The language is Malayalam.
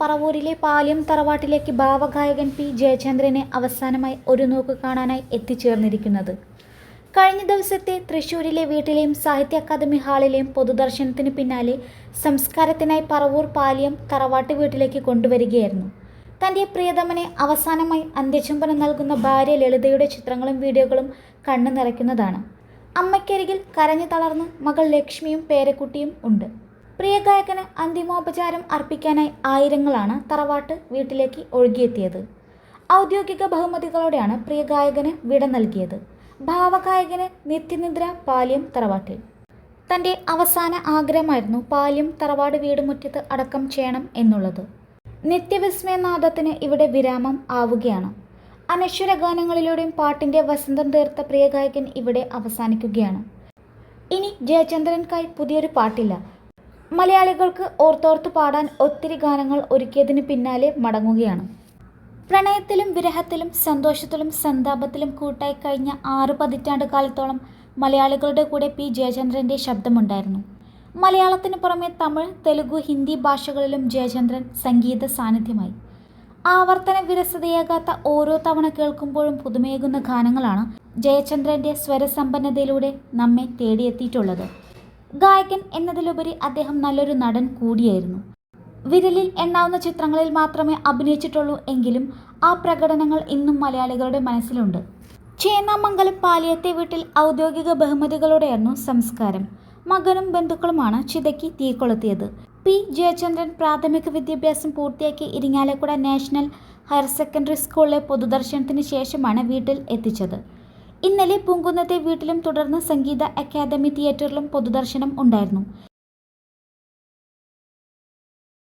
പറവൂരിലെ പാലിയം തറവാട്ടിലേക്ക് ഭാവഗായകൻ പി. ജയചന്ദ്രനെ അവസാനമായി ഒരു നോക്ക് കാണാനായി എത്തിച്ചേർന്നിരിക്കുന്നത്. കഴിഞ്ഞ ദിവസത്തെ തൃശൂരിലെ വീട്ടിലെയും സാഹിത്യ അക്കാദമി ഹാളിലെയും പൊതുദർശനത്തിന് പിന്നാലെ സംസ്കാരത്തിനായി പറവൂർ പാലിയം തറവാട്ട് വീട്ടിലേക്ക് കൊണ്ടുവരികയായിരുന്നു. തന്റെ പ്രിയതമനെ അവസാനമായി അന്ത്യചുംബനം നൽകുന്ന ഭാര്യ ലളിതയുടെ ചിത്രങ്ങളും വീഡിയോകളും കണ്ണു നിറയ്ക്കുന്നതാണ് അമ്മയ്ക്കരികിൽ കരഞ്ഞു തളർന്ന് മകൾ ലക്ഷ്മിയും പേരക്കുട്ടിയും ഉണ്ട്. പ്രിയ ഗായകന് അന്തിമോപചാരം അർപ്പിക്കാനായി ആയിരങ്ങളാണ് തറവാട്ട് വീട്ടിലേക്ക് ഒഴുകിയെത്തിയത്. ഔദ്യോഗിക ബഹുമതികളോടെയാണ് പ്രിയ ഗായകന് വിട നൽകിയത്. ഭാവഗായകന് നിത്യനിദ്ര പാലിയം തറവാട്ടിൽ. തന്റെ അവസാന ആഗ്രഹമായിരുന്നു പാലിയം തറവാട് വീട് മുറ്റത്ത് അടക്കം ചെയ്യണം എന്നുള്ളത്. നിത്യവിസ്മയനാഥത്തിന് ഇവിടെ വിരാമം ആവുകയാണ്. അനശ്വര ഗാനങ്ങളിലൂടെയും പാട്ടിന്റെ വസന്തം തീർത്ത പ്രിയ ഗായകൻ ഇവിടെ അവസാനിക്കുകയാണ്. ഇനി ജയചന്ദ്രൻകായി പുതിയൊരു പാട്ടില്ല. മലയാളികൾക്ക് ഓർത്തോർത്ത് പാടാൻ ഒത്തിരി ഗാനങ്ങൾ ഒരുക്കിയതിന് പിന്നാലെ മടങ്ങുകയാണ്. പ്രണയത്തിലും വിരഹത്തിലും സന്തോഷത്തിലും സന്താപത്തിലും കൂട്ടായി കഴിഞ്ഞ ആറ് പതിറ്റാണ്ട് കാലത്തോളം മലയാളികളുടെ കൂടെ പി. ജയചന്ദ്രന്റെ ശബ്ദമുണ്ടായിരുന്നു. മലയാളത്തിന് പുറമെ തമിഴ് തെലുഗു ഹിന്ദി ഭാഷകളിലും ജയചന്ദ്രൻ സംഗീത സാന്നിധ്യമായി. ആവർത്തന വിരസതയാകാത്ത ഓരോ തവണ കേൾക്കുമ്പോഴും പുതുമയേകുന്ന ഗാനങ്ങളാണ് ജയചന്ദ്രന്റെ സ്വരസമ്പന്നതയിലൂടെ നമ്മെ തേടിയെത്തിയിട്ടുള്ളത്. ഗായകൻ എന്നതിലുപരി അദ്ദേഹം നല്ലൊരു നടൻ കൂടിയായിരുന്നു. വിരലിൽ എണ്ണാവുന്ന ചിത്രങ്ങളിൽ മാത്രമേ അഭിനയിച്ചിട്ടുള്ളൂ എങ്കിലും ആ പ്രകടനങ്ങൾ ഇന്നും മലയാളികളുടെ മനസ്സിലുണ്ട്. ചേന്നാമംഗലം പാലിയത്തെ വീട്ടിൽ ഔദ്യോഗിക ബഹുമതികളോടെയായിരുന്നു സംസ്കാരം. മകനും ബന്ധുക്കളുമാണ് ചിതയ്ക്ക് തീ കൊളുത്തിയത് പി. ജയചന്ദ്രൻ പ്രാഥമിക വിദ്യാഭ്യാസം പൂർത്തിയാക്കി ഇരിങ്ങാലക്കുട നാഷണൽ ഹയർ സെക്കൻഡറി സ്കൂളിലെ പൊതുദർശനത്തിന് ശേഷമാണ് വീട്ടിൽ എത്തിച്ചത്. ഇന്നലെ പൂങ്കുന്നത്തെ വീട്ടിലും തുടർന്ന് സംഗീത അക്കാദമി തിയേറ്ററിലും പൊതുദർശനം ഉണ്ടായിരുന്നു